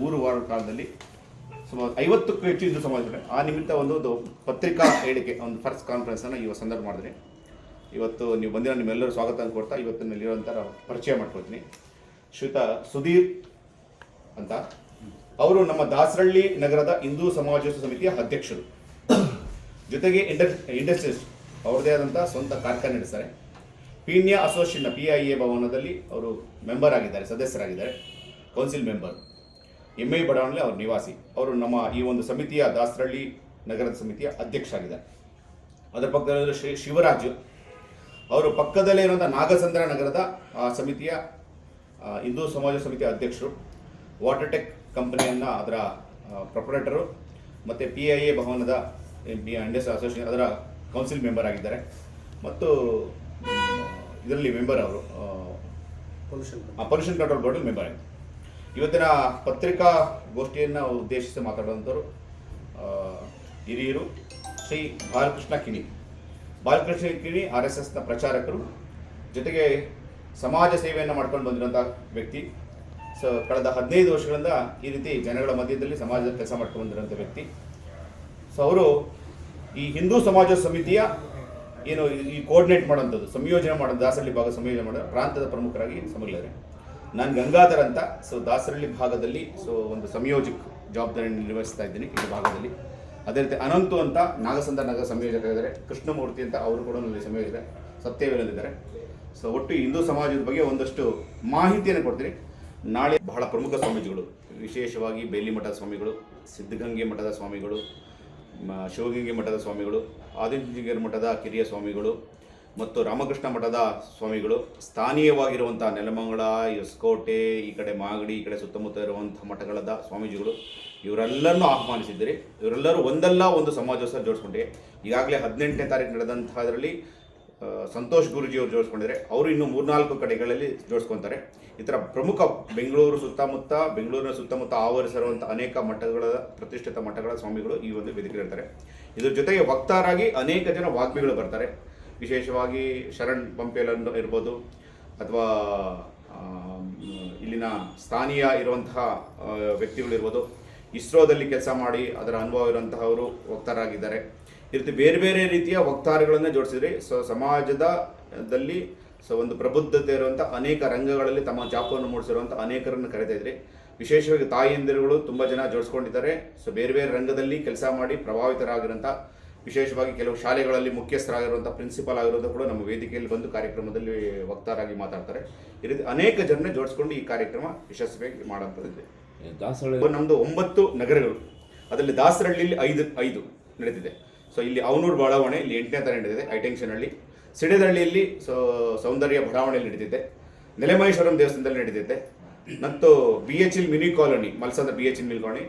ಮೂರು ವಾರ ಕಾಲದಲ್ಲಿ ಸುಮಾರು ಐವತ್ತಕ್ಕೂ ಹೆಚ್ಚು ಹಿಂದೂ ಸಮಾಜ ಆ ನಿಮಿತ್ತ ಒಂದು ಪತ್ರಿಕಾ ಹೇಳಿಕೆ, ಒಂದು ಫಸ್ಟ್ ಕಾನ್ಫರೆನ್ಸನ್ನು ಇವತ್ತು ಸಂದರ್ಭ ಮಾಡಿದ್ರಿ. ಇವತ್ತು ನೀವು ಬಂದಿರೋ ನಿಮ್ಮೆಲ್ಲರೂ ಸ್ವಾಗತ ಅಂತ ಕೊಡ್ತಾ ಇವತ್ತು ನಲ್ಲಿರುವಂಥ ಪರಿಚಯ ಮಾಡ್ಕೊಳ್ತೀನಿ. ಶ್ರೀತ ಸುಧೀರ್ ಅಂತ. ಅವರು ನಮ್ಮ ದಾಸರಳ್ಳಿ ನಗರದ ಹಿಂದೂ ಸಮಾಜ ಸಮಿತಿಯ ಅಧ್ಯಕ್ಷರು. ಜೊತೆಗೆ ಇಂಡಸ್ ಇಂಡಸ್ಟ್ರೀಸ್ ಅವ್ರದ್ದೇ ಆದಂಥ ಸ್ವಂತ ಕಾರ್ಖಾನೆ ನಡೆಸ್ತಾರೆ. Peenya association P I A ಭವನದಲ್ಲಿ ಅವರು ಮೆಂಬರ್ ಆಗಿದ್ದಾರೆ, ಸದಸ್ಯರಾಗಿದ್ದಾರೆ. Council member. ಎಂ ಐ ಬಡಾವಣೆ ಅವ್ರ ನಿವಾಸಿ. ಅವರು ನಮ್ಮ ಈ ಒಂದು ಸಮಿತಿಯ ದಾಸರಳ್ಳಿ ನಗರದ ಸಮಿತಿಯ ಅಧ್ಯಕ್ಷರಾಗಿದ್ದಾರೆ. ಅದರ ಪಕ್ಕದಲ್ಲಿ ಶ್ರೀ ಶಿವರಾಜು. ಅವರು ಪಕ್ಕದಲ್ಲೇ ಇರುವಂಥ ನಾಗಸಂದ್ರ ನಗರದ ಆ ಸಮಿತಿಯ ಹಿಂದೂ ಸಮಾಜ ಸಮಿತಿಯ ಅಧ್ಯಕ್ಷರು. ವಾಟರ್ ಟೆಕ್ ಕಂಪನಿಯನ್ನು ಅದರ ಪ್ರೊಪರೇಟರು ಮತ್ತು ಪಿ ಐ ಎ ಭವನದ ಇಂಡಸ್ ಅಸೋಸಿಯೇಷನ್ ಅದರ ಕೌನ್ಸಿಲ್ ಮೆಂಬರ್ ಆಗಿದ್ದಾರೆ. ಮತ್ತು ಇದರಲ್ಲಿ ಮೆಂಬರ್ ಅವರು ಪೊಲ್ಯೂಷನ್ ಕಂಟ್ರೋಲ್ ಬೋರ್ಡ್ ಮೆಂಬರ್ ಆಗಿದೆ ಇವತ್ತಿನ ಪತ್ರಿಕಾ ಗೋಷ್ಠಿಯನ್ನು ಉದ್ದೇಶಿಸಿ ಮಾತಾಡುವಂಥವ್ರು ಹಿರಿಯರು ಶ್ರೀ ಬಾಲಕೃಷ್ಣ ಕಿಣಿ. ಬಾಲಕೃಷ್ಣ ಕಿಣಿ ಆರ್ ಎಸ್ ಎಸ್ನ ಪ್ರಚಾರಕರು. ಜೊತೆಗೆ ಸಮಾಜ ಸೇವೆಯನ್ನು ಮಾಡ್ಕೊಂಡು ಬಂದಿರುವಂಥ ವ್ಯಕ್ತಿ. ಸೊ, ಕಳೆದ ಹದಿನೈದು ವರ್ಷಗಳಿಂದ ಈ ರೀತಿ ಜನಗಳ ಮಧ್ಯದಲ್ಲಿ ಸಮಾಜದ ಕೆಲಸ ಮಾಡ್ಕೊಂಡು ಬಂದಿರುವಂಥ ವ್ಯಕ್ತಿ. ಸೊ, ಅವರು ಈ ಹಿಂದೂ ಸಮಾಜ ಸಮಿತಿಯ ಏನು ಈ- ಕೋರ್ಡಿನೇಟ್ ಮಾಡೋಂಥದ್ದು ಸಂಯೋಜನೆ ಮಾಡೋದು ದಾಸಳ್ಳಿ ಭಾಗ ಸಂಯೋಜನೆ ಮಾಡೋ ಪ್ರಾಂತದ ಪ್ರಮುಖರಾಗಿ ಸಮಗ್ಲರೆ ನಾನು ಗಂಗಾಧರ್ ಅಂತ. ಸೊ ದಾಸರಳ್ಳಿ ಭಾಗದಲ್ಲಿ ಸೊ ಒಂದು ಸಂಯೋಜಕ ಜವಾಬ್ದಾರಿಯನ್ನು ನಿರ್ವಹಿಸ್ತಾ ಇದ್ದೀನಿ ಈ ಭಾಗದಲ್ಲಿ. ಅದೇ ರೀತಿ ಅನಂತು ಅಂತ ನಾಗಸಂದ ನಗರ ಸಂಯೋಜಕ ಇದ್ದಾರೆ ಕೃಷ್ಣಮೂರ್ತಿ ಅಂತ ಅವರು ಕೂಡ ನನ್ನಲ್ಲಿ ಸಂಯೋಜಕ, ಸತ್ಯವೇಲಲ್ಲಿದ್ದಾರೆ. ಸೊ ಒಟ್ಟು ಹಿಂದೂ ಸಮಾಜದ ಬಗ್ಗೆ ಒಂದಷ್ಟು ಮಾಹಿತಿಯನ್ನು ಕೊಡ್ತೀನಿ. ನಾಳೆ ಬಹಳ ಪ್ರಮುಖ ಸ್ವಾಮೀಜಿಗಳು, ವಿಶೇಷವಾಗಿ ಬೇಲಿಮಠದ ಸ್ವಾಮಿಗಳು, ಸಿದ್ಧಗಂಗೆ ಮಠದ ಸ್ವಾಮಿಗಳು ಶಿವಗಂಗೆ ಮಠದ ಸ್ವಾಮಿಗಳು ಆದಿಚುಂಚನಗಿರಿ ಮಠದ ಕಿರಿಯ ಸ್ವಾಮಿಗಳು ಮತ್ತು ರಾಮಕೃಷ್ಣ ಮಠದ ಸ್ವಾಮಿಗಳು ಸ್ಥಾನೀಯವಾಗಿರುವಂಥ ನೆಲಮಂಗಲ, ಹೊಸಕೋಟೆ, ಈ ಕಡೆ ಮಾಗಡಿ, ಈ ಕಡೆ ಸುತ್ತಮುತ್ತ ಇರುವಂಥ ಮಠಗಳದ ಸ್ವಾಮೀಜಿಗಳು, ಇವರೆಲ್ಲರನ್ನೂ ಆಹ್ವಾನಿಸಿದ್ದೀರಿ ಇವರೆಲ್ಲರೂ ಒಂದಲ್ಲ ಒಂದು ಸಮಾಜೋತ್ಸವ ಜೋಡಿಸ್ಕೊಂಡೆ ಈಗಾಗಲೇ ಹದಿನೆಂಟನೇ ತಾರೀಕು ನಡೆದಂಥದ್ರಲ್ಲಿ ಸಂತೋಷ್ ಗುರುಜಿ ಅವರು ಜೋಡಿಸ್ಕೊಂಡಿದ್ದಾರೆ. ಅವರು ಇನ್ನು ಮೂರ್ನಾಲ್ಕು ಕಡೆಗಳಲ್ಲಿ ಜೋಡಿಸ್ಕೊತಾರೆ. ಈ ಥರ ಪ್ರಮುಖ ಬೆಂಗಳೂರು ಸುತ್ತಮುತ್ತ, ಬೆಂಗಳೂರಿನ ಸುತ್ತಮುತ್ತ ಆವರಿಸಿರುವಂಥ ಅನೇಕ ಮಠಗಳ, ಪ್ರತಿಷ್ಠಿತ ಮಠಗಳ ಸ್ವಾಮಿಗಳು ಈ ಒಂದು ವೇದಿಕೆ ಇರ್ತಾರೆ ಇದ್ರ ಜೊತೆಗೆ ವಕ್ತಾರಾಗಿ ಅನೇಕ ಜನ ವಾಗ್ಮಿಗಳು ಬರ್ತಾರೆ. ವಿಶೇಷವಾಗಿ ಶರಣ್ ಪಂಪೆಲನ್ನು ಇರ್ಬೋದು ಅಥವಾ ಇಲ್ಲಿನ ಸ್ಥಾನೀಯ ಇರುವಂತಹ ವ್ಯಕ್ತಿಗಳಿರ್ಬೋದು, ಇಸ್ರೋದಲ್ಲಿ ಕೆಲಸ ಮಾಡಿ ಅದರ ಅನುಭವ ಇರುವಂತಹವರು ವಕ್ತಾರಾಗಿದ್ದಾರೆ. ಈ ರೀತಿ ಬೇರೆ ಬೇರೆ ರೀತಿಯ ವಕ್ತಾರಗಳನ್ನು ಜೋಡಿಸಿದ್ರಿ. ಸೊ, ಸಮಾಜದಲ್ಲಿ, ಸೊ, ಒಂದು ಪ್ರಬುದ್ಧತೆ ಇರುವಂಥ ಅನೇಕ ರಂಗಗಳಲ್ಲಿ ತಮ್ಮ ಚಾಪವನ್ನು ಮೂಡಿಸಿರುವಂಥ ಅನೇಕರನ್ನು ಕರೆತಾ ಇದ್ರಿ. ವಿಶೇಷವಾಗಿ ತಾಯಿಯಂದಿರುಗಳು ತುಂಬ ಜನ ಜೋಡಿಸ್ಕೊಂಡಿದ್ದಾರೆ. ಸೊ, ಬೇರೆ ಬೇರೆ ರಂಗದಲ್ಲಿ ಕೆಲಸ ಮಾಡಿ ಪ್ರಭಾವಿತರಾಗಿರೋಂಥ ವಿಶೇಷವಾಗಿ ಕೆಲವು ಶಾಲೆಗಳಲ್ಲಿ ಮುಖ್ಯಸ್ಥರಾಗಿರುವಂಥ ಪ್ರಿನ್ಸಿಪಾಲ್ ಆಗಿರುವಂಥ ಕೂಡ ನಮ್ಮ ವೇದಿಕೆಯಲ್ಲಿ ಬಂದು ಕಾರ್ಯಕ್ರಮದಲ್ಲಿ ವಕ್ತಾರಾಗಿ ಮಾತಾಡ್ತಾರೆ. ಈ ರೀತಿ ಅನೇಕ ಜನರನ್ನ ಜೋಡಿಸ್ಕೊಂಡು ಈ ಕಾರ್ಯಕ್ರಮ ಯಶಸ್ವಿಯಾಗಿ ಮಾಡೋಂಥದ್ದಿದೆ ದಾಸರಳ್ಳಿ ನಮ್ಮದು ಒಂಬತ್ತು ನಗರಗಳು. ಅದರಲ್ಲಿ ದಾಸರಹಳ್ಳಿಯಲ್ಲಿ ಐದು ಐದು ನಡೆದಿದೆ ಸೊ ಇಲ್ಲಿ ಅವನೂರು ಬಡಾವಣೆ ಇಲ್ಲಿ ಎಂಟನೇ ತರ ನಡೆದಿದೆ ಹಳ್ಳಿ ಸಿಡಿದಹಳ್ಳಿಯಲ್ಲಿ ಸೊ ಸೌಂದರ್ಯ ಬಡಾವಣೆಯಲ್ಲಿ ನಡೆದಿದೆ ನೆಲೆಮಹೇಶ್ವರಂ ದೇವಸ್ಥಾನದಲ್ಲಿ ನಡೆದಿದೆ ಮತ್ತು B H E L mini colony ಮಲ್ಸಾದ B H E L mini colony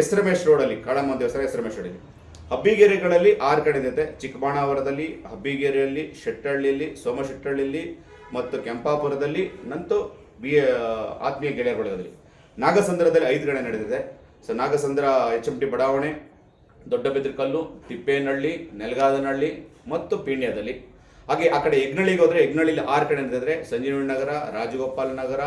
S Ramesh ರೋಡಲ್ಲಿ ಕಾಳಮ್ಮ ದೇವಸ್ಥಾನ ಎಸ್ ರಮೇಶ್ ರೋಡಲ್ಲಿ. ಹಬ್ಬಿಗೆರೆಗಳಲ್ಲಿ ಆರು ಕಡೆ ಇದೆ ಚಿಕ್ಕಬಾಣಾವರದಲ್ಲಿ, ಹಬ್ಬಿಗೆರೆಯಲ್ಲಿ, ಶೆಟ್ಟಳ್ಳಿಯಲ್ಲಿ ಸೋಮಶೆಟ್ಟಹಳ್ಳಿಯಲ್ಲಿ ಮತ್ತು ಕೆಂಪಾಪುರದಲ್ಲಿ ನಂತು ಬಿ ಆತ್ಮೀಯ ಗೆಳೆಯರ ನಾಗಸಂದ್ರದಲ್ಲಿ ಐದು ಕಡೆ ನಡೆದಿದೆ. So Nagasandra, H M T ಬಡಾವಣೆ ದೊಡ್ಡಬೆದ್ರಕಲ್ಲು ತಿಪ್ಪೇನಹಳ್ಳಿ, ನೆಲಗಾದನಹಳ್ಳಿ ಮತ್ತು ಪೀಣ್ಯದಲ್ಲಿ. ಹಾಗೆ ಆ ಕಡೆ ಯಜ್ಞಳ್ಳಿಗೆ ಹೋದ್ರೆ ಆರು ಕಡೆ ನಡೆದಿದ್ರೆ ಸಂಜೀವನಿ ನಗರ ರಾಜಗೋಪಾಲ್ ನಗರ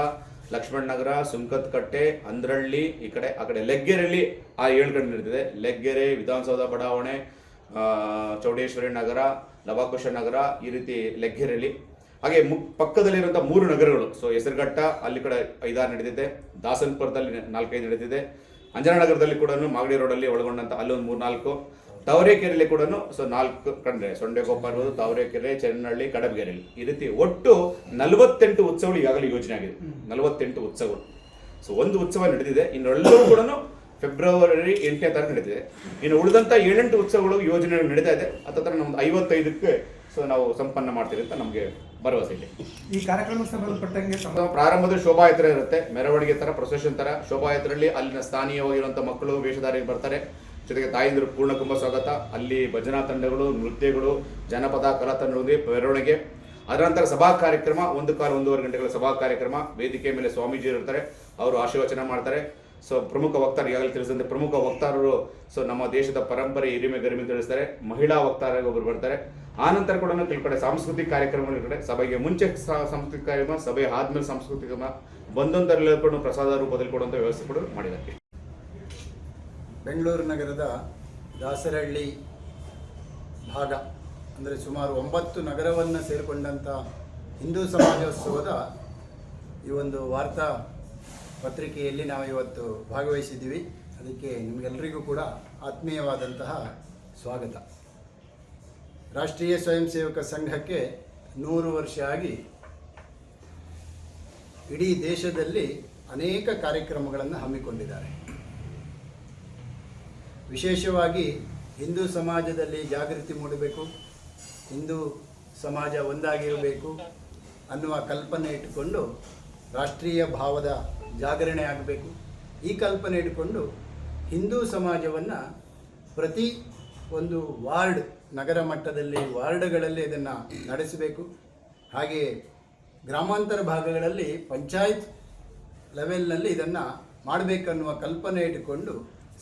ಲಕ್ಷ್ಮಣ್ ನಗರ ಸುಂಕತ್ ಕಟ್ಟೆ ಅಂದ್ರಳ್ಳಿ, ಈ ಕಡೆ, ಆ ಕಡೆ ಲೆಗ್ಗೆರೆಯಲ್ಲಿ ಆ ಏಳು ಕಡೆ ನಡೆದಿದೆ ಲೆಗ್ಗೆರೆ, ವಿಧಾನಸೌಧ ಬಡಾವಣೆ ಚೌಡೇಶ್ವರಿ ನಗರ ಲವಾಕುಶ ನಗರ, ಈ ರೀತಿ ಲೆಗ್ಗೆರೆಯಲ್ಲಿ ಹಾಗೆ ಮುಕ್ ಪಕ್ಕದಲ್ಲಿರುವಂಥ ಮೂರು ನಗರಗಳು. ಸೊ ಹೆಸರುಘಟ್ಟ, ಅಲ್ಲಿ ಕಡೆ ಐದಾರು ನಡೆದಿದೆ ದಾಸನ್ಪುರದಲ್ಲಿ ನಾಲ್ಕೈದು ನಡೆದಿದೆ ಅಂಜನನಗರದಲ್ಲಿ ಕೂಡ ಮಾಗಡಿ ರೋಡಲ್ಲಿ ಒಳಗೊಂಡಂಥ ಅಲ್ಲೊಂದು ಮೂರು ನಾಲ್ಕು ತಾವರೆಕೆರೆಯಲ್ಲಿ ಕೂಡ ಸೊ ನಾಲ್ಕು ಕಂಡ್ರೆ ಸೊಂಡೆಗೊಪ್ಪ ಇರ್ಬೋದು ತಾವರೆಕೆರೆ ಚೆನ್ನಹಳ್ಳಿ ಕಡಬಗೆರೆಯಲ್ಲಿ. ಈ ರೀತಿ ಒಟ್ಟು ನಲವತ್ತೆಂಟು ಉತ್ಸವಗಳು ಈಗಾಗಲೇ ಯೋಜನೆ ಆಗಿದೆ. ನಲವತ್ತೆಂಟು ಉತ್ಸವಗಳು. ಸೊ ಒಂದು ಉತ್ಸವ ನಡೆದಿದೆ. ಇನ್ನೆಲ್ಲವೂ ಕೂಡ ಫೆಬ್ರವರಿ ಎಂಟನೇ ತಾರೀಕು ನಡೀತಿದೆ ಇನ್ನು ಉಳಿದಂಥ ಏಳೆಂಟು ಉತ್ಸವಗಳು ಯೋಜನೆಗಳು ನಡೀತಾ ಇದೆ. ಹತ್ತತ್ರ ನಮ್ದು ಐವತ್ತೈದಕ್ಕೆ ಸೊ ನಾವು ಸಂಪನ್ನ ಮಾಡ್ತೀವಿ ಅಂತ ನಮಗೆ ಭರವಸೆ ಇದೆ. ಈ ಕಾರ್ಯಕ್ರಮಕ್ಕೆ ಸಂಬಂಧಪಟ್ಟಂಗೆ ಪ್ರಾರಂಭದ ಶೋಭಾಯಾತ್ರೆ ಇರುತ್ತೆ. ಮೆರವಣಿಗೆ ತರ ಪ್ರೊಸೆಷನ್ ತರ ಶೋಭಾಯಾತ್ರೆಯಲ್ಲಿ ಅಲ್ಲಿನ ಸ್ಥಾನೀಯವಾಗಿರುವಂಥ ಮಕ್ಕಳು ವೇಷಧಾರಿಗೆ ಬರ್ತಾರೆ. ಜೊತೆಗೆ ತಾಯಂದಿರು ಪೂರ್ಣ ಕುಂಭ ಸ್ವಾಗತ. ಅಲ್ಲಿ ಭಜನಾ ತಂಡಗಳು, ನೃತ್ಯಗಳು, ಜನಪದ, ಕಲಾ ತಂಡಗಳೊಂದಿಗೆ ಮೆರವಣಿಗೆ. ಅದರ ನಂತರ ಸಭಾ ಕಾರ್ಯಕ್ರಮ, ಒಂದು ಕಾಲ ಒಂದೂವರೆ ಗಂಟೆಗಳ ಸಭಾ ಕಾರ್ಯಕ್ರಮ. ವೇದಿಕೆ ಮೇಲೆ ಸ್ವಾಮೀಜಿ ಇರ್ತಾರೆ, ಅವರು ಆಶೀರ್ವಚನ ಮಾಡ್ತಾರೆ. ಸೊ, ಪ್ರಮುಖ ವಕ್ತಾರ, ಈಗಾಗಲೇ ತಿಳಿಸಿದಂತೆ ಪ್ರಮುಖ ವಕ್ತಾರರು, ಸೊ, ನಮ್ಮ ದೇಶದ ಪರಂಪರೆ ಹಿರಿಮೆ ಗರಿಮೆ ತಿಳಿಸ್ತಾರೆ. ಮಹಿಳಾ ವಕ್ತಾರ ಒಬ್ಬರು ಬರ್ತಾರೆ. ಆನಂತರ ನಂತರ ಕೂಡ ಕೆಲವು ಕಡೆ ಸಾಂಸ್ಕೃತಿಕ ಕಾರ್ಯಕ್ರಮಗಳು ಕಡೆ ಸಭೆಗೆ ಮುಂಚೆ ಸಾಂಸ್ಕೃತಿಕ ಕಾರ್ಯಕ್ರಮ, ಸಭೆ ಆದ್ಮೇಲೆ ಸಾಂಸ್ಕೃತಿಕ ಬಂದೊಂದರಲ್ಲಿ ಪ್ರಸಾದ ರೂಪದಲ್ಲಿ ಕೊಡುವಂಥ ವ್ಯವಸ್ಥೆ ಕೂಡ ಮಾಡಿದ್ದಾರೆ. ಬೆಂಗಳೂರು ನಗರದ ದಾಸರಹಳ್ಳಿ ಭಾಗ, ಅಂದರೆ ಸುಮಾರು ಒಂಬತ್ತು ನಗರವನ್ನು ಸೇರಿಕೊಂಡಂಥ ಹಿಂದೂ ಸಮಾಜೋತ್ಸವದ ಈ ಒಂದು ವಾರ್ತಾ ಪತ್ರಿಕೆಯಲ್ಲಿ ನಾವು ಇವತ್ತು ಭಾಗವಹಿಸಿದ್ದೀವಿ. ಅದಕ್ಕೆ ನಿಮಗೆಲ್ಲರಿಗೂ ಕೂಡ ಆತ್ಮೀಯವಾದಂತಹ ಸ್ವಾಗತ. ರಾಷ್ಟ್ರೀಯ ಸ್ವಯಂ ಸೇವಕ ಸಂಘಕ್ಕೆ ನೂರು ವರ್ಷ ಆಗಿ ಇಡೀ ದೇಶದಲ್ಲಿ ಅನೇಕ ಕಾರ್ಯಕ್ರಮಗಳನ್ನು ಹಮ್ಮಿಕೊಂಡಿದ್ದಾರೆ. ವಿಶೇಷವಾಗಿ ಹಿಂದೂ ಸಮಾಜದಲ್ಲಿ ಜಾಗೃತಿ ಮೂಡಬೇಕು, ಹಿಂದೂ ಸಮಾಜ ಒಂದಾಗಿರಬೇಕು ಅನ್ನುವ ಕಲ್ಪನೆ ಇಟ್ಟುಕೊಂಡು ರಾಷ್ಟ್ರೀಯ ಭಾವದ ಜಾಗರಣೆ ಆಗಬೇಕು. ಈ ಕಲ್ಪನೆ ಇಟ್ಟುಕೊಂಡು ಹಿಂದೂ ಸಮಾಜವನ್ನು ಪ್ರತಿ ಒಂದು ವಾರ್ಡ್, ನಗರ ಮಟ್ಟದಲ್ಲಿ ವಾರ್ಡ್ಗಳಲ್ಲಿ ಇದನ್ನು ನಡೆಸಬೇಕು. ಹಾಗೆಯೇ ಗ್ರಾಮಾಂತರ ಭಾಗಗಳಲ್ಲಿ ಪಂಚಾಯತ್ ಲೆವೆಲ್ನಲ್ಲಿ ಇದನ್ನು ಮಾಡಬೇಕನ್ನುವ ಕಲ್ಪನೆ ಇಟ್ಟುಕೊಂಡು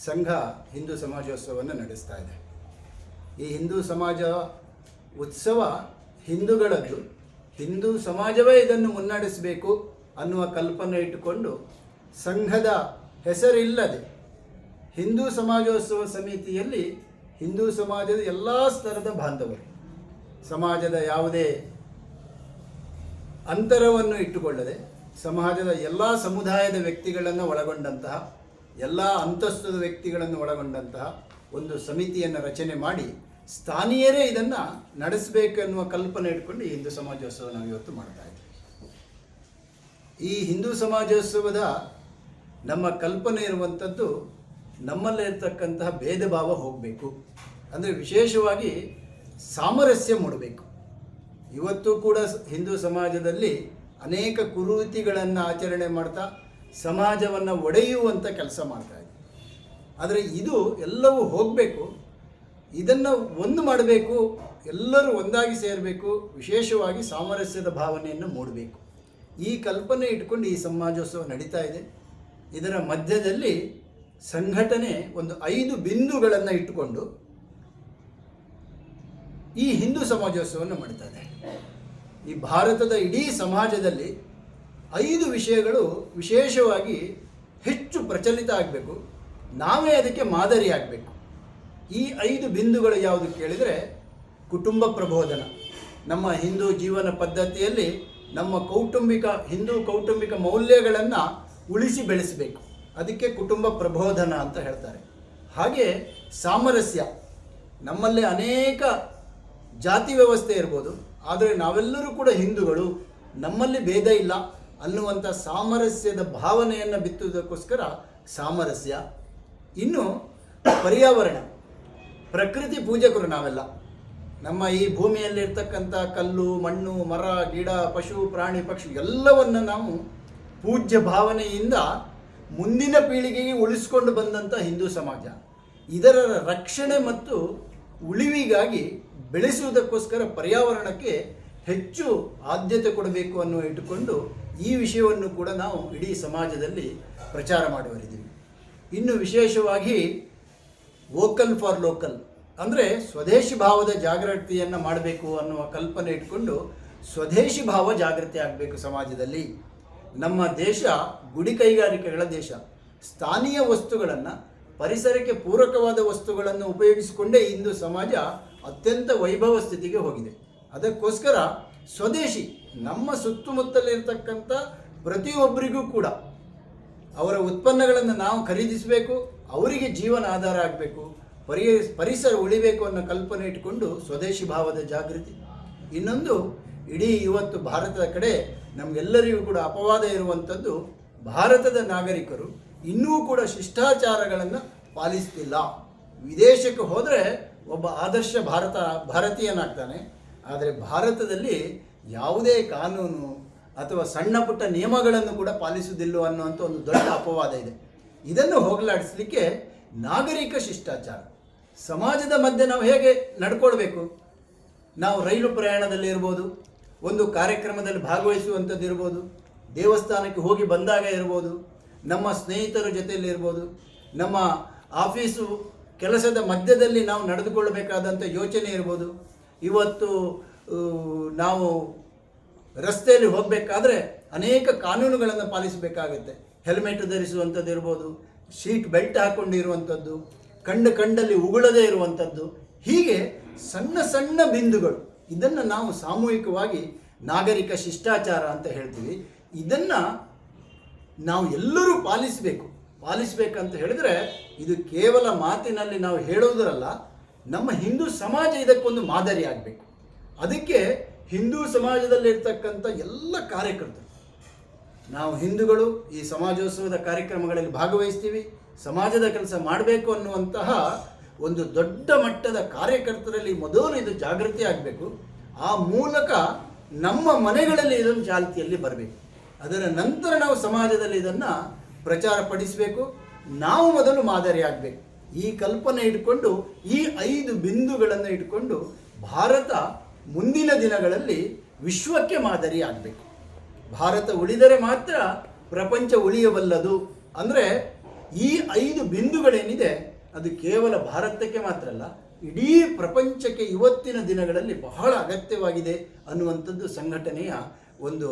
ಸಂಘ ಹಿಂದೂ ಸಮಾಜೋತ್ಸವವನ್ನು ನಡೆಸ್ತಾ ಇದೆ. ಈ ಹಿಂದೂ ಸಮಾಜ ಉತ್ಸವ ಹಿಂದೂಗಳದ್ದು. ಹಿಂದೂ ಸಮಾಜವೇ ಇದನ್ನು ಮುನ್ನಡೆಸಬೇಕು ಅನ್ನುವ ಕಲ್ಪನೆ ಇಟ್ಟುಕೊಂಡು ಸಂಘದ ಹೆಸರಿಲ್ಲದೆ ಹಿಂದೂ ಸಮಾಜೋತ್ಸವ ಸಮಿತಿಯಲ್ಲಿ ಹಿಂದೂ ಸಮಾಜದ ಎಲ್ಲ ಸ್ತರದ ಬಾಂಧವರು, ಸಮಾಜದ ಯಾವುದೇ ಅಂತರವನ್ನು ಇಟ್ಟುಕೊಳ್ಳದೆ ಸಮಾಜದ ಎಲ್ಲ ಸಮುದಾಯದ ವ್ಯಕ್ತಿಗಳನ್ನು ಒಳಗೊಂಡಂತಹ ಎಲ್ಲ ಅಂತಸ್ತದ ವ್ಯಕ್ತಿಗಳನ್ನು ಒಳಗೊಂಡಂತಹ ಒಂದು ಸಮಿತಿಯನ್ನು ರಚನೆ ಮಾಡಿ ಸ್ಥಾನೀಯರೇ ಇದನ್ನು ನಡೆಸಬೇಕೆನ್ನುವ ಕಲ್ಪನೆ ಇಟ್ಕೊಂಡು ಈ ಹಿಂದೂ ಸಮಾಜೋತ್ಸವ ನಾವು ಇವತ್ತು ಮಾಡ್ತಾ ಇದ್ದೀವಿ ಈ ಹಿಂದೂ ಸಮಾಜೋತ್ಸವದ ನಮ್ಮ ಕಲ್ಪನೆ ಇರುವಂಥದ್ದು ನಮ್ಮಲ್ಲಿರ್ತಕ್ಕಂತಹ ಭೇದ ಭಾವ ಹೋಗಬೇಕು. ಅಂದರೆ ವಿಶೇಷವಾಗಿ ಸಾಮರಸ್ಯ ಮೂಡಬೇಕು. ಇವತ್ತು ಕೂಡ ಹಿಂದೂ ಸಮಾಜದಲ್ಲಿ ಅನೇಕ ಕುರೂತಿಗಳನ್ನು ಆಚರಣೆ ಮಾಡ್ತಾ ಸಮಾಜವನ್ನು ಒಡೆಯುವಂಥ ಕೆಲಸ ಮಾಡ್ತಾ ಇದೆ. ಆದರೆ ಇದು ಎಲ್ಲವೂ ಹೋಗಬೇಕು. ಇದನ್ನು ಒಂದು ಮಾಡಬೇಕು, ಎಲ್ಲರೂ ಒಂದಾಗಿ ಸೇರಬೇಕು, ವಿಶೇಷವಾಗಿ ಸಾಮರಸ್ಯದ ಭಾವನೆಯನ್ನು ಮೂಡಬೇಕು. ಈ ಕಲ್ಪನೆ ಇಟ್ಕೊಂಡು ಈ ಸಮಾಜೋತ್ಸವ ನಡೀತಾ ಇದೆ. ಇದರ ಮಧ್ಯದಲ್ಲಿ ಸಂಘಟನೆ ಒಂದು ಐದು ಬಿಂದುಗಳನ್ನು ಇಟ್ಟುಕೊಂಡು ಈ ಹಿಂದೂ ಸಮಾಜೋತ್ಸವವನ್ನು ಮಾಡ್ತಾ ಇದೆ. ಈ ಭಾರತದ ಇಡೀ ಸಮಾಜದಲ್ಲಿ ಐದು ವಿಷಯಗಳು ವಿಶೇಷವಾಗಿ ಹೆಚ್ಚು ಪ್ರಚಲಿತ ಆಗಬೇಕು. ನಾವೇ ಅದಕ್ಕೆ ಮಾದರಿ ಆಗಬೇಕು. ಈ ಐದು ಬಿಂದುಗಳು ಯಾವುದು ಕೇಳಿದರೆ ಕುಟುಂಬ ಪ್ರಬೋಧನ. ನಮ್ಮ ಹಿಂದೂ ಜೀವನ ಪದ್ಧತಿಯಲ್ಲಿ ನಮ್ಮ ಕೌಟುಂಬಿಕ, ಹಿಂದೂ ಕೌಟುಂಬಿಕ ಮೌಲ್ಯಗಳನ್ನು ಉಳಿಸಿ ಬೆಳೆಸಬೇಕು. ಅದಕ್ಕೆ ಕುಟುಂಬ ಪ್ರಬೋಧನ ಅಂತ ಹೇಳ್ತಾರೆ. ಹಾಗೆ ಸಾಮರಸ್ಯ. ನಮ್ಮಲ್ಲಿ ಅನೇಕ ಜಾತಿ ವ್ಯವಸ್ಥೆ ಇರ್ಬೋದು. ಆದರೆ ನಾವೆಲ್ಲರೂ ಕೂಡ ಹಿಂದೂಗಳು. ನಮ್ಮಲ್ಲಿ ಭೇದ ಇಲ್ಲ. ಅನ್ನುವಂಥ ಸಾಮರಸ್ಯದ ಭಾವನೆಯನ್ನು ಬಿತ್ತುವುದಕ್ಕೋಸ್ಕರ ಸಾಮರಸ್ಯ. ಇನ್ನು ಪರ್ಯಾವರಣ. ಪ್ರಕೃತಿ ಪೂಜಕರು ನಾವೆಲ್ಲ. ನಮ್ಮ ಈ ಭೂಮಿಯಲ್ಲಿರ್ತಕ್ಕಂಥ ಕಲ್ಲು, ಮಣ್ಣು, ಮರ, ಗಿಡ, ಪಶು, ಪ್ರಾಣಿ, ಪಕ್ಷಿ ಎಲ್ಲವನ್ನು ನಾವು ಪೂಜ್ಯ ಭಾವನೆಯಿಂದ ಮುಂದಿನ ಪೀಳಿಗೆಗೆ ಉಳಿಸ್ಕೊಂಡು ಬಂದಂಥ ಹಿಂದೂ ಸಮಾಜ. ಇದರ ರಕ್ಷಣೆ ಮತ್ತು ಉಳಿವಿಗಾಗಿ ಬೆಳೆಸುವುದಕ್ಕೋಸ್ಕರ ಪರ್ಯಾವರಣಕ್ಕೆ ಹೆಚ್ಚು ಆದ್ಯತೆ ಕೊಡಬೇಕು ಅನ್ನೋ ಇಟ್ಟುಕೊಂಡು ಈ ವಿಷಯವನ್ನು ಕೂಡ ನಾವು ಇಡೀ ಸಮಾಜದಲ್ಲಿ ಪ್ರಚಾರ ಮಾಡುವರಿದ್ದೀವಿ ಇನ್ನು ವಿಶೇಷವಾಗಿ ವೋಕಲ್ ಫಾರ್ ಲೋಕಲ್ ಅಂದರೆ ಸ್ವದೇಶಿ ಭಾವದ ಜಾಗೃತಿಯನ್ನು ಮಾಡಬೇಕು ಅನ್ನುವ ಕಲ್ಪನೆ ಇಟ್ಕೊಂಡು ಸ್ವದೇಶಿ ಭಾವ ಜಾಗೃತಿ ಆಗಬೇಕು ಸಮಾಜದಲ್ಲಿ. ನಮ್ಮ ದೇಶ ಗುಡಿ ಕೈಗಾರಿಕೆಗಳ ದೇಶ. ಸ್ಥಾನೀಯ ವಸ್ತುಗಳನ್ನು, ಪರಿಸರಕ್ಕೆ ಪೂರಕವಾದ ವಸ್ತುಗಳನ್ನು ಉಪಯೋಗಿಸಿಕೊಂಡೇ ಇಂದು ಸಮಾಜ ಅತ್ಯಂತ ವೈಭವ ಸ್ಥಿತಿಗೆ ಹೋಗಿದೆ. ಅದಕ್ಕೋಸ್ಕರ ಸ್ವದೇಶಿ ನಮ್ಮ ಸುತ್ತಮುತ್ತಲಿರ್ತಕ್ಕಂಥ ಪ್ರತಿಯೊಬ್ಬರಿಗೂ ಕೂಡ ಅವರ ಉತ್ಪನ್ನಗಳನ್ನು ನಾವು ಖರೀದಿಸಬೇಕು, ಅವರಿಗೆ ಜೀವನ ಆಧಾರ ಆಗಬೇಕು, ಪರಿ, ಪರಿಸರ ಉಳಿಬೇಕು ಅನ್ನೋ ಕಲ್ಪನೆ ಇಟ್ಕೊಂಡು ಸ್ವದೇಶಿ ಭಾವದ ಜಾಗೃತಿ. ಇನ್ನೊಂದು, ಇಡೀ ಇವತ್ತು ಭಾರತದ ಕಡೆ ನಮಗೆಲ್ಲರಿಗೂ ಕೂಡ ಅಪವಾದ ಇರುವಂಥದ್ದು ಭಾರತದ ನಾಗರಿಕರು ಇನ್ನೂ ಕೂಡ ಶಿಷ್ಟಾಚಾರಗಳನ್ನು ಪಾಲಿಸ್ತಿಲ್ಲ. ವಿದೇಶಕ್ಕೆ ಹೋದರೆ ಒಬ್ಬ ಆದರ್ಶ ಭಾರತ, ಭಾರತೀಯನಾಗ್ತಾನೆ. ಆದರೆ ಭಾರತದಲ್ಲಿ ಯಾವುದೇ ಕಾನೂನು ಅಥವಾ ಸಣ್ಣ ಪುಟ್ಟ ನಿಯಮಗಳನ್ನು ಕೂಡ ಪಾಲಿಸುವುದಿಲ್ಲ ಅನ್ನುವಂಥ ಒಂದು ದೊಡ್ಡ ಅಪವಾದ ಇದೆ. ಇದನ್ನು ಹೋಗಲಾಡಿಸಲಿಕ್ಕೆ ನಾಗರಿಕ ಶಿಷ್ಟಾಚಾರ. ಸಮಾಜದ ಮಧ್ಯೆ ನಾವು ಹೇಗೆ ನಡ್ಕೊಳ್ಬೇಕು? ನಾವು ರೈಲು ಪ್ರಯಾಣದಲ್ಲಿ ಇರ್ಬೋದು, ಒಂದು ಕಾರ್ಯಕ್ರಮದಲ್ಲಿ ಭಾಗವಹಿಸುವಂಥದ್ದು ಇರ್ಬೋದು, ದೇವಸ್ಥಾನಕ್ಕೆ ಹೋಗಿ ಬಂದಾಗ ಇರ್ಬೋದು, ನಮ್ಮ ಸ್ನೇಹಿತರ ಜೊತೆಯಲ್ಲಿ ಇರ್ಬೋದು, ನಮ್ಮ ಆಫೀಸು ಕೆಲಸದ ಮಧ್ಯದಲ್ಲಿ ನಾವು ನಡೆದುಕೊಳ್ಳಬೇಕಾದಂಥ ಯೋಚನೆ ಇರ್ಬೋದು. ಇವತ್ತು ನಾವು ರಸ್ತೆಯಲ್ಲಿ ಹೋಗಬೇಕಾದ್ರೆ ಅನೇಕ ಕಾನೂನುಗಳನ್ನು ಪಾಲಿಸಬೇಕಾಗುತ್ತೆ. ಹೆಲ್ಮೆಟ್ ಧರಿಸುವಂಥದ್ದು ಇರ್ಬೋದು ಶೀಟ್ ಬೆಲ್ಟ್ ಹಾಕ್ಕೊಂಡಿರುವಂಥದ್ದು ಕಂಡು ಕಂಡಲ್ಲಿ ಉಗುಳದೇ ಇರುವಂಥದ್ದು. ಹೀಗೆ ಸಣ್ಣ ಸಣ್ಣ ಬಿಂದುಗಳು, ಇದನ್ನು ನಾವು ಸಾಮೂಹಿಕವಾಗಿ ನಾಗರಿಕ ಶಿಷ್ಟಾಚಾರ ಅಂತ ಹೇಳ್ತೀವಿ. ಇದನ್ನು ನಾವು ಎಲ್ಲರೂ ಪಾಲಿಸಬೇಕು. ಪಾಲಿಸಬೇಕಂತ ಹೇಳಿದ್ರೆ ಇದು ಕೇವಲ ಮಾತಿನಲ್ಲಿ ನಾವು ಹೇಳೋದರಲ್ಲ, ನಮ್ಮ ಹಿಂದೂ ಸಮಾಜ ಇದಕ್ಕೊಂದು ಮಾದರಿ ಆಗಬೇಕು ಅದಕ್ಕೆ ಹಿಂದೂ ಸಮಾಜದಲ್ಲಿರ್ತಕ್ಕಂಥ ಎಲ್ಲ ಕಾರ್ಯಕರ್ತರು, ನಾವು ಹಿಂದೂಗಳು ಈ ಸಮಾಜೋತ್ಸವದ ಕಾರ್ಯಕ್ರಮಗಳಲ್ಲಿ ಭಾಗವಹಿಸ್ತೀವಿ, ಸಮಾಜದ ಕೆಲಸ ಮಾಡಬೇಕು ಅನ್ನುವಂತಹ ಒಂದು ದೊಡ್ಡ ಮಟ್ಟದ ಕಾರ್ಯಕರ್ತರಲ್ಲಿ ಮೊದಲು ಇದು ಜಾಗೃತಿ ಆಗಬೇಕು. ಆ ಮೂಲಕ ನಮ್ಮ ಮನೆಗಳಲ್ಲಿ ಇದನ್ನು ಚಾಲ್ತಿಯಲ್ಲಿ ಬರಬೇಕು. ಅದರ ನಂತರ ನಾವು ಸಮಾಜದಲ್ಲಿ ಇದನ್ನು ಪ್ರಚಾರ ಪಡಿಸಬೇಕು. ನಾವು ಮೊದಲು ಮಾದರಿ ಆಗಬೇಕು. ಈ ಕಲ್ಪನೆ ಇಟ್ಕೊಂಡು, ಈ ಐದು ಬಿಂದುಗಳನ್ನು ಇಟ್ಕೊಂಡು ಭಾರತ ಮುಂದಿನ ದಿನಗಳಲ್ಲಿ ವಿಶ್ವಕ್ಕೆ ಮಾದರಿ ಆಗಬೇಕು. ಭಾರತ ಉಳಿದರೆ ಮಾತ್ರ ಪ್ರಪಂಚ ಉಳಿಯಬಲ್ಲದು ಅಂದರೆ ಈ ಐದು ಬಿಂದುಗಳೇನಿದೆ, ಅದು ಕೇವಲ ಭಾರತಕ್ಕೆ ಮಾತ್ರ ಅಲ್ಲ, ಇಡೀ ಪ್ರಪಂಚಕ್ಕೆ ಇವತ್ತಿನ ದಿನಗಳಲ್ಲಿ ಬಹಳ ಅಗತ್ಯವಾಗಿದೆ ಅನ್ನುವಂಥದ್ದು ಸಂಘಟನೆಯ ಒಂದು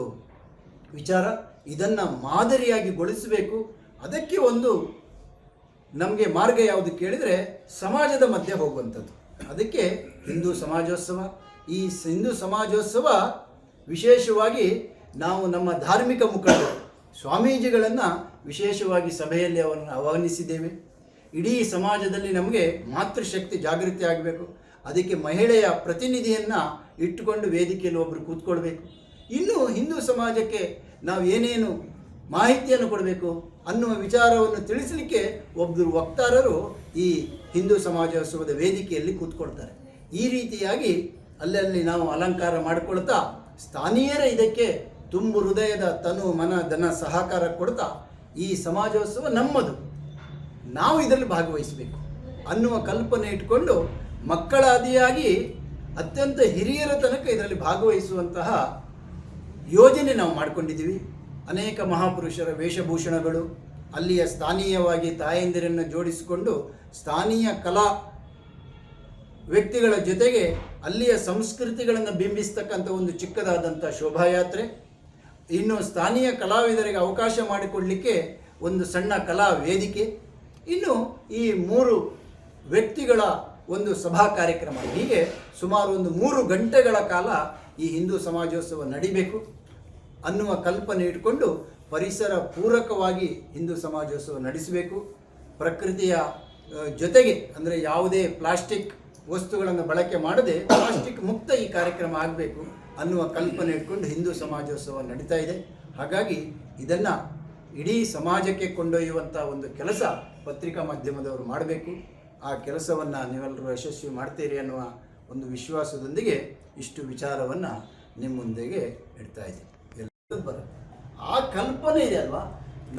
ವಿಚಾರ. ಇದನ್ನು ಮಾದರಿಯಾಗಿ ಗೊಳಿಸಬೇಕು. ಅದಕ್ಕೆ ಒಂದು ನಮಗೆ ಮಾರ್ಗ ಯಾವುದು ಕೇಳಿದರೆ, ಸಮಾಜದ ಮಧ್ಯೆ ಹೋಗುವಂಥದ್ದು. ಅದಕ್ಕೆ ಹಿಂದೂ ಸಮಾಜೋತ್ಸವ ಈ ಹಿಂದೂ ಸಮಾಜೋತ್ಸವ ವಿಶೇಷವಾಗಿ ನಾವು ನಮ್ಮ ಧಾರ್ಮಿಕ ಮುಖಂಡರು ಸ್ವಾಮೀಜಿಗಳನ್ನು ವಿಶೇಷವಾಗಿ ಸಭೆಯಲ್ಲಿ ಅವರನ್ನು ಆಹ್ವಾನಿಸಿದ್ದೇವೆ. ಇಡೀ ಸಮಾಜದಲ್ಲಿ ನಮಗೆ ಮಾತೃಶಕ್ತಿ ಜಾಗೃತಿ ಆಗಬೇಕು. ಅದಕ್ಕೆ ಮಹಿಳೆಯ ಪ್ರತಿನಿಧಿಯನ್ನು ಇಟ್ಟುಕೊಂಡು ವೇದಿಕೆಯಲ್ಲಿ ಒಬ್ಬರು ಕೂತ್ಕೊಳ್ಬೇಕು. ಇನ್ನು ಹಿಂದೂ ಸಮಾಜಕ್ಕೆ ನಾವು ಏನೇನು ಮಾಹಿತಿಯನ್ನು ಕೊಡಬೇಕು ಅನ್ನುವ ವಿಚಾರವನ್ನು ತಿಳಿಸಲಿಕ್ಕೆ ಒಬ್ಬರು ವಕ್ತಾರರು ಈ ಹಿಂದೂ ಸಮಾಜೋತ್ಸವದ ವೇದಿಕೆಯಲ್ಲಿ ಕೂತ್ಕೊಳ್ತಾರೆ. ಈ ರೀತಿಯಾಗಿ ಅಲ್ಲಲ್ಲಿ ನಾವು ಅಲಂಕಾರ ಮಾಡಿಕೊಳ್ತಾ ಸ್ಥಾನೀಯರ ಇದಕ್ಕೆ ತುಂಬು ಹೃದಯದ ತನು ಮನ ಧನ ಸಹಕಾರ ಕೊಡ್ತಾ ಈ ಸಮಾಜೋತ್ಸವ ನಮ್ಮದು. ನಾವು ಇದರಲ್ಲಿ ಭಾಗವಹಿಸಬೇಕು. ಅನ್ನುವ ಕಲ್ಪನೆ ಇಟ್ಕೊಂಡು ಮಕ್ಕಳಾದಿಯಾಗಿ ಅತ್ಯಂತ ಹಿರಿಯರ ತನಕ ಇದರಲ್ಲಿ ಭಾಗವಹಿಸುವಂತಹ ಯೋಜನೆ ನಾವು ಮಾಡಿಕೊಂಡಿದ್ದೀವಿ. ಅನೇಕ ಮಹಾಪುರುಷರ ವೇಷಭೂಷಣಗಳು, ಅಲ್ಲಿಯ ಸ್ಥಾನೀಯವಾಗಿ ತಾಯಂದಿರನ್ನು ಜೋಡಿಸಿಕೊಂಡು ಸ್ಥಾನೀಯ ಕಲಾ ವ್ಯಕ್ತಿಗಳ ಜೊತೆಗೆ ಅಲ್ಲಿಯ ಸಂಸ್ಕೃತಿಗಳನ್ನು ಬಿಂಬಿಸ್ತಕ್ಕಂಥ ಒಂದು ಚಿಕ್ಕದಾದಂಥ ಶೋಭಾಯಾತ್ರೆ. ಇನ್ನು ಸ್ಥಾನೀಯ ಕಲಾವಿದರಿಗೆ ಅವಕಾಶ ಮಾಡಿಕೊಡಲಿಕ್ಕೆ ಒಂದು ಸಣ್ಣ ಕಲಾ ವೇದಿಕೆ. ಇನ್ನು ಈ ಮೂರು ವ್ಯಕ್ತಿಗಳ ಒಂದು ಸಭಾ ಕಾರ್ಯಕ್ರಮ. ಹೀಗೆ ಸುಮಾರು ಒಂದು ಮೂರು ಗಂಟೆಗಳ ಕಾಲ ಈ ಹಿಂದೂ ಸಮಾಜೋತ್ಸವ ನಡಿಬೇಕು ಅನ್ನುವ ಕಲ್ಪನೆ ಇಟ್ಕೊಂಡು ಪರಿಸರ ಪೂರಕವಾಗಿ ಹಿಂದೂ ಸಮಾಜೋತ್ಸವ ನಡೆಸಬೇಕು. ಪ್ರಕೃತಿಯ ಜೊತೆಗೆ, ಅಂದರೆ ಯಾವುದೇ ಪ್ಲಾಸ್ಟಿಕ್ ವಸ್ತುಗಳನ್ನು ಬಳಕೆ ಮಾಡದೆ ಪ್ಲಾಸ್ಟಿಕ್ ಮುಕ್ತ ಈ ಕಾರ್ಯಕ್ರಮ ಆಗಬೇಕು ಅನ್ನುವ ಕಲ್ಪನೆ ಇಟ್ಕೊಂಡು ಹಿಂದೂ ಸಮಾಜೋತ್ಸವ ನಡೀತಾ ಇದೆ. ಹಾಗಾಗಿ ಇದನ್ನು ಇಡೀ ಸಮಾಜಕ್ಕೆ ಕೊಂಡೊಯ್ಯುವಂಥ ಒಂದು ಕೆಲಸ ಪತ್ರಿಕಾ ಮಾಧ್ಯಮದವರು ಮಾಡಬೇಕು. ಆ ಕೆಲಸವನ್ನು ನೀವೆಲ್ಲರೂ ಯಶಸ್ವಿ ಮಾಡ್ತೀರಿ ಅನ್ನುವ ಒಂದು ವಿಶ್ವಾಸದೊಂದಿಗೆ ಇಷ್ಟು ವಿಚಾರವನ್ನು ನಿಮ್ಮ ಮುಂದೆಗೆ ಇಡ್ತಾ ಇದ್ದೀನಿ. ಎಲ್ಲ ಆ ಕಲ್ಪನೆ ಇದೆ ಅಲ್ವಾ?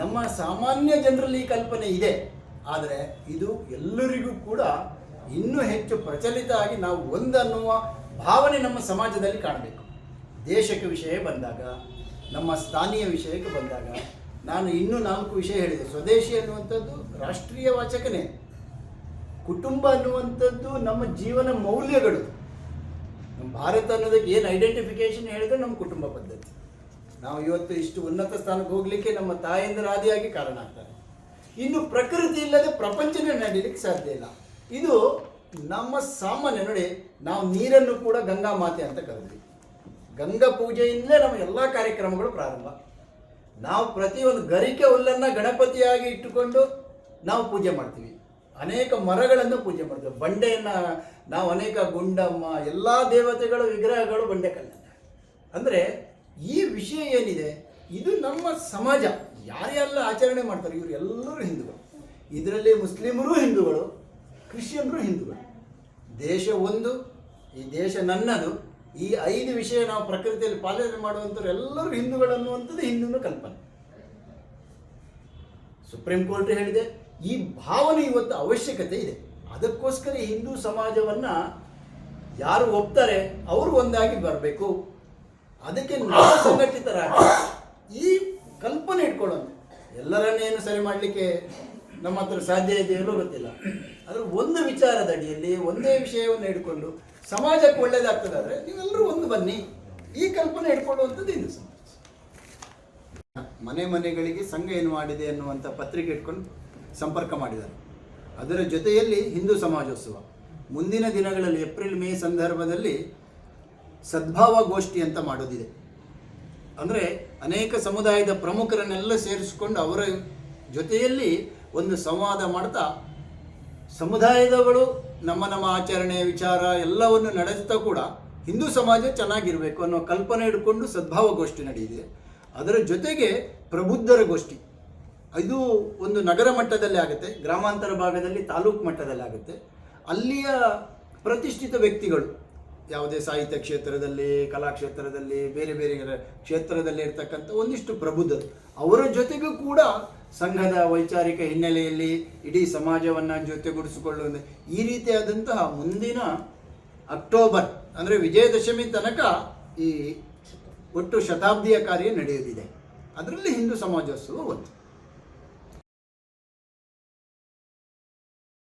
ನಮ್ಮ ಸಾಮಾನ್ಯ ಜನರಲ್ಲಿ ಈ ಕಲ್ಪನೆ ಇದೆ. ಆದರೆ ಇದು ಎಲ್ಲರಿಗೂ ಕೂಡ ಇನ್ನೂ ಹೆಚ್ಚು ಪ್ರಚಲಿತ ಆಗಿ ನಾವು ಒಂದನ್ನುವ ಭಾವನೆ ನಮ್ಮ ಸಮಾಜದಲ್ಲಿ ಕಾಣಬೇಕು. ದೇಶಕ್ಕೆ ವಿಷಯ ಬಂದಾಗ, ನಮ್ಮ ಸ್ಥಾನೀಯ ವಿಷಯಕ್ಕೆ ಬಂದಾಗ, ನಾನು ಇನ್ನೂ ನಾಲ್ಕು ವಿಷಯ ಹೇಳಿದೆ. ಸ್ವದೇಶಿ ಅನ್ನುವಂಥದ್ದು ರಾಷ್ಟ್ರೀಯ ವಾಚಕನೇ. ಕುಟುಂಬ ಅನ್ನುವಂಥದ್ದು ನಮ್ಮ ಜೀವನ ಮೌಲ್ಯಗಳು. ನಮ್ಮ ಭಾರತ ಅನ್ನೋದಕ್ಕೆ ಏನು ಐಡೆಂಟಿಫಿಕೇಶನ್ ಹೇಳಿದ್ರೆ ನಮ್ಮ ಕುಟುಂಬ ಪದ್ಧತಿ. ನಾವು ಇವತ್ತು ಇಷ್ಟು ಉನ್ನತ ಸ್ಥಾನಕ್ಕೆ ಹೋಗಲಿಕ್ಕೆ ನಮ್ಮ ತಾಯಂದಿರ ಆದಿಯಾಗಿ ಕಾರಣ ಆಗ್ತಾರೆ. ಇನ್ನು ಪ್ರಕೃತಿ ಇಲ್ಲದೆ ಪ್ರಪಂಚನೇ ನಡೀಲಿಕ್ಕೆ ಸಾಧ್ಯ ಇಲ್ಲ. ಇದು ನಮ್ಮ ಸಾಮಾನ್ಯ ನೋಡಿ, ನಾವು ನೀರನ್ನು ಕೂಡ ಗಂಗಾ ಮಾತೆ ಅಂತ ಕರೆದ್ವಿ. ಗಂಗಾ ಪೂಜೆಯಿಂದಲೇ ನಮ್ಮ ಎಲ್ಲ ಕಾರ್ಯಕ್ರಮಗಳು ಪ್ರಾರಂಭ. ನಾವು ಪ್ರತಿಯೊಂದು ಗರಿಕೆ ಹುಲ್ಲನ್ನು ಗಣಪತಿಯಾಗಿ ಇಟ್ಟುಕೊಂಡು ನಾವು ಪೂಜೆ ಮಾಡ್ತೀವಿ. ಅನೇಕ ಮರಗಳನ್ನು ಪೂಜೆ ಮಾಡ್ತೀವಿ. ಬಂಡೆಯನ್ನು ನಾವು ಅನೇಕ ಗುಂಡಮ್ಮ, ಎಲ್ಲ ದೇವತೆಗಳು, ವಿಗ್ರಹಗಳು, ಬಂಡೆ ಕಲ್ಲ. ಅಂದರೆ ಈ ವಿಷಯ ಏನಿದೆ? ಇದು ನಮ್ಮ ಸಮಾಜ. ಯಾರ್ಯಾರೆಲ್ಲ ಆಚರಣೆ ಮಾಡ್ತಾರೆ, ಇವರು ಎಲ್ಲರೂ ಹಿಂದೂಗಳು. ಇದರಲ್ಲಿ ಮುಸ್ಲಿಮರು ಹಿಂದೂಗಳು ಕ್ರಿಶ್ಚಿಯನ್ರು ಹಿಂದೂಗಳು. ದೇಶ ಒಂದು, ಈ ದೇಶ ನನ್ನದು, ಈ ಐದು ವಿಷಯ ನಾವು ಪ್ರಕೃತಿಯಲ್ಲಿ ಪಾಲನೆ ಮಾಡುವಂಥವ್ರು ಎಲ್ಲರೂ ಹಿಂದೂಗಳು ಅನ್ನುವಂಥದ್ದು ಹಿಂದೂನ ಕಲ್ಪನೆ. ಸುಪ್ರೀಂ ಕೋರ್ಟ್ ಹೇಳಿದೆ, ಈ ಭಾವನೆ ಇವತ್ತು ಅವಶ್ಯಕತೆ ಇದೆ. ಅದಕ್ಕೋಸ್ಕರ ಹಿಂದೂ ಸಮಾಜವನ್ನು ಯಾರು ಒಪ್ತಾರೆ, ಅವರು ಒಂದಾಗಿ ಬರಬೇಕು. ಅದಕ್ಕೆ ನಾವು ಸಂಘಟಿತರಾಗಿ ಈ ಕಲ್ಪನೆ ಇಟ್ಕೊಳ್ಳೋಣ. ಎಲ್ಲರನ್ನೇನು ಸರಿ ಮಾಡಲಿಕ್ಕೆ ನಮ್ಮ ಹತ್ರ ಸಾಧ್ಯ ಇದೆಯೋ ಗೊತ್ತಿಲ್ಲ. ಆದ್ರೆ ಒಂದು ವಿಚಾರದ ಅಡಿಯಲ್ಲಿ ಒಂದೇ ವಿಷಯವನ್ನು ಹಿಡ್ಕೊಂಡು ಸಮಾಜಕ್ಕೆ ಒಳ್ಳೇದಾಗ್ತದಾದ್ರೆ ನೀವೆಲ್ಲರೂ ಒಂದು ಬನ್ನಿ, ಈ ಕಲ್ಪನೆ ಹಿಡ್ಕೊಳ್ಳುವಂಥದ್ದು ಹಿಂದೂ ಸಮಾಜ. ಮನೆ ಮನೆಗಳಿಗೆ ಸಂಘ ಏನು ಮಾಡಿದೆ ಅನ್ನುವಂಥ ಪತ್ರಿಕೆ ಇಟ್ಕೊಂಡು ಸಂಪರ್ಕ ಮಾಡಿದ್ದಾರೆ. ಅದರ ಜೊತೆಯಲ್ಲಿ ಹಿಂದೂ ಸಮಾಜೋತ್ಸವ. ಮುಂದಿನ ದಿನಗಳಲ್ಲಿ ಏಪ್ರಿಲ್, ಮೇ ಸಂದರ್ಭದಲ್ಲಿ ಸದ್ಭಾವ ಗೋಷ್ಠಿ ಅಂತ ಮಾಡೋದಿದೆ. ಅಂದರೆ ಅನೇಕ ಸಮುದಾಯದ ಪ್ರಮುಖರನ್ನೆಲ್ಲ ಸೇರಿಸಿಕೊಂಡು ಅವರ ಜೊತೆಯಲ್ಲಿ ಒಂದು ಸಂವಾದ ಮಾಡ್ತಾ ಸಮುದಾಯದಗಳು ನಮ್ಮ ನಮ್ಮ ಆಚರಣೆ ವಿಚಾರ ಎಲ್ಲವನ್ನು ನಡೆಸ್ತಾ ಕೂಡ ಹಿಂದೂ ಸಮಾಜ ಚೆನ್ನಾಗಿರಬೇಕು ಅನ್ನೋ ಕಲ್ಪನೆ ಇಟ್ಕೊಂಡು ಸದ್ಭಾವ ಗೋಷ್ಠಿ ನಡೆಯಿದೆ ಅದರ ಜೊತೆಗೆ ಪ್ರಬುದ್ಧರ ಗೋಷ್ಠಿ. ಇದು ಒಂದು ನಗರ ಮಟ್ಟದಲ್ಲಿ ಆಗುತ್ತೆ, ಗ್ರಾಮಾಂತರ ಭಾಗದಲ್ಲಿ ತಾಲೂಕು ಮಟ್ಟದಲ್ಲಿ ಆಗುತ್ತೆ. ಅಲ್ಲಿಯ ಪ್ರತಿಷ್ಠಿತ ವ್ಯಕ್ತಿಗಳು ಯಾವುದೇ ಸಾಹಿತ್ಯ ಕ್ಷೇತ್ರದಲ್ಲಿ, ಕಲಾ ಕ್ಷೇತ್ರದಲ್ಲಿ, ಬೇರೆ ಬೇರೆ ಕ್ಷೇತ್ರದಲ್ಲಿ ಇರ್ತಕ್ಕಂಥ ಒಂದಿಷ್ಟು ಪ್ರಬುದ್ಧರು, ಅವರ ಜೊತೆಗೂ ಕೂಡ ಸಂಘದ ವೈಚಾರಿಕ ಹಿನ್ನೆಲೆಯಲ್ಲಿ ಇಡೀ ಸಮಾಜವನ್ನು ಜೊತೆಗೂಡಿಸಿಕೊಳ್ಳುವುದು ಈ ರೀತಿಯಾದಂತಹ ಮುಂದಿನ ಅಕ್ಟೋಬರ್ ಅಂದರೆ ವಿಜಯದಶಮಿ ತನಕ ಈ ಒಟ್ಟು ಶತಾಬ್ದಿಯ ಕಾರ್ಯ ನಡೆಯುತ್ತಿದೆ ಅದರಲ್ಲಿ ಹಿಂದೂ ಸಮಾಜೋತ್ಸವ ಒಂದು.